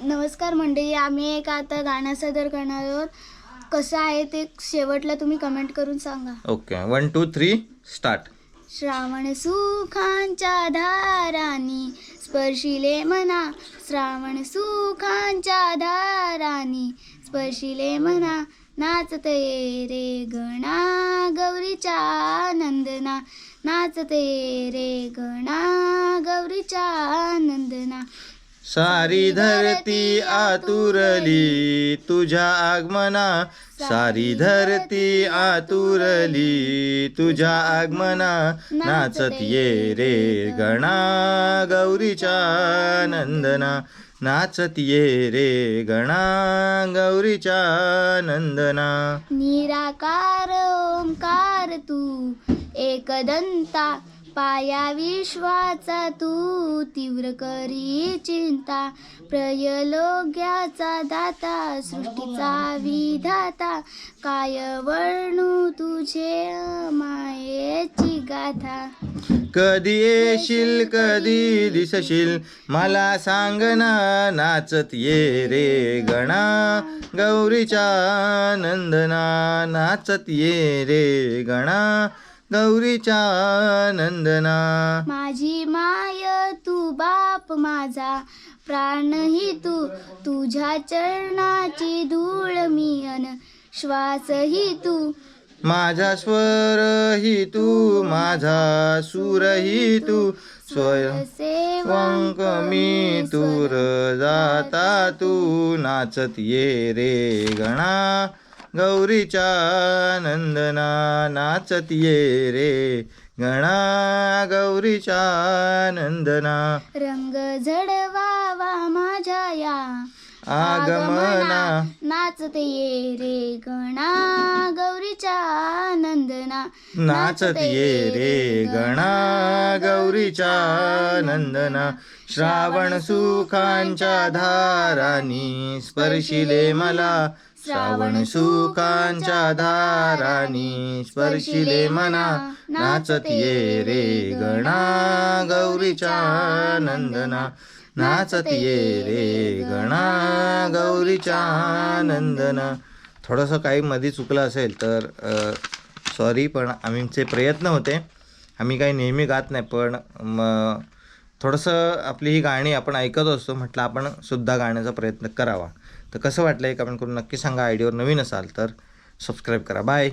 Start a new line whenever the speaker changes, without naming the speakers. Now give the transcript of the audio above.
नमस्कार मंडळी आम्ही एक आता गाणं सादर करणार आहोत. कसं आहे ते शेवटला तुम्ही कमेंट करून सांगा.
Okay one two three start
Shravan सुखांच्या धारानी स्पर्शिले मना. श्रावण सुखांच्या धारानी स्पर्शिले मना. नाचत ये रे गणा गौरीच्या नंदना. नाचत ये रे गणा गौरीच्या नंदना.
सारी धरती आतुरली तुझ्या आगमना सारी धरती आतुरली तुझ्या आगमना नाचत ये रे गणा गौरीच्या नंदना नाचत ये रे गणा गौरीच्या नंदना.
निराकार ओंकार तू एकदंता पाया विश्वाचा तू तीव्र करी चिंता प्रयलोग्याचा दाता सृष्टीचा विधाता काय वर्णू तुझे मायेची गाथा.
कधी येशील कधी दिसशील मला सांग ना नाचत ये रे गणा गौरीच्या नंदना नाचत ये रे गणा गौरीच्या नंदना
माझी माय तू बाप माझा. प्राणही तू तुझ्या चरणाची धूळ मी अन श्वासही तू.
माझा स्वर ही तू माझा सूर ही तू. स्वयं वंक मी तूर जाता तू नाचत ये रे गणा. गौरीच्या नंदना नाचत ये रे. गणा गौरीच्या नंदना.
रंग झडवावा माझ्या या
आगमना.
नाचते ये रे. गणा गौरीच्या नंदना.
नाचत ये रे. गणा गौरीच्या नंदना. श्रावण सुखांच्या धारानी स्पर्शिले मला. श्रावण सुखांच्या धारानी स्पर्शिले मना नाचत ये रे गणा गौरीच्या नंदना. नाचत ये रे गणा गौरीच्या नंदना. थोडंसं काही मध्ये चुकलं असेल तर सॉरी पण आमचे प्रयत्न होते. आम्ही काही नेहमी गात नाही पण मग थोडंसं आपली ही गाणी आपण ऐकत असतो म्हटलं आपण सुद्धा गाण्याचा प्रयत्न करावा. तर कसं वाटलं हे कमेंट करून नक्की सांगा. आयडियावर नवीन असाल तर सबस्क्राईब करा. बाय